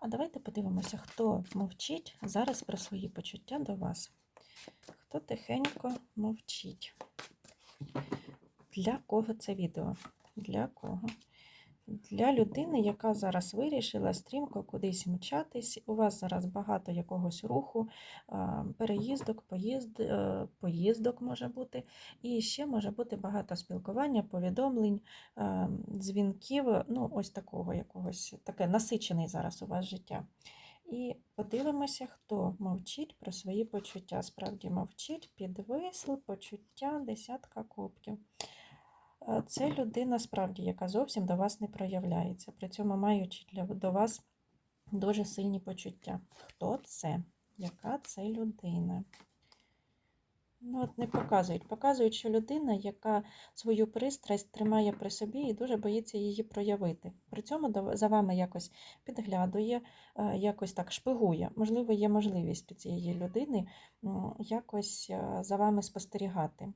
А давайте подивимося, хто мовчить зараз про свої почуття до вас. Хто тихенько мовчить? Для кого це відео? Для кого? Для людини, яка зараз вирішила стрімко кудись мчатись. У вас зараз багато якогось руху, переїздок, поїзд, е, поїздок може бути. І ще може бути багато спілкування, повідомлень, дзвінків, ну, ось такого якогось, таке насичений зараз у вас життя. І подивимося, хто мовчить про свої почуття. Справді мовчить, підвисли, почуття, десятка кубків. Е, Це людина справді, яка зовсім до вас не проявляється, при цьому маючи для до вас дуже сильні почуття. Хто це? Яка це людина? Ну, от не показують. Показують, що людина, яка свою пристрасть тримає при собі і дуже боїться її проявити. При цьому за вами якось підглядує, е, якось так шпигує. Можливо, є можливість у цієї людини якось е, за вами спостерігати.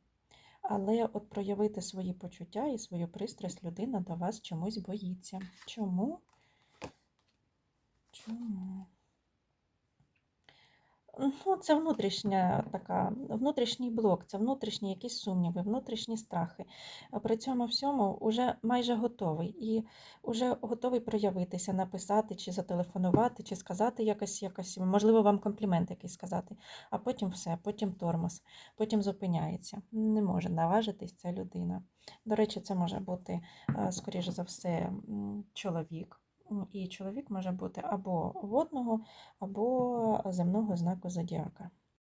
Але от проявити свої почуття і свою пристрасть людина до вас чомусь боїться. Чому? Чому? Ну, це внутрішня така, внутрішній блок, це внутрішні якісь сумніви, внутрішні страхи. При цьому всьому вже майже готовий і вже готовий проявитися, написати, чи зателефонувати, чи сказати якось, якось, можливо, вам комплімент якийсь сказати, а потім все, потім тормоз, потім зупиняється. Не може наважитись ця людина. До речі, це може бути, е, скоріше за все, чоловік. І чоловік може бути або водного, або земного знаку зодіака.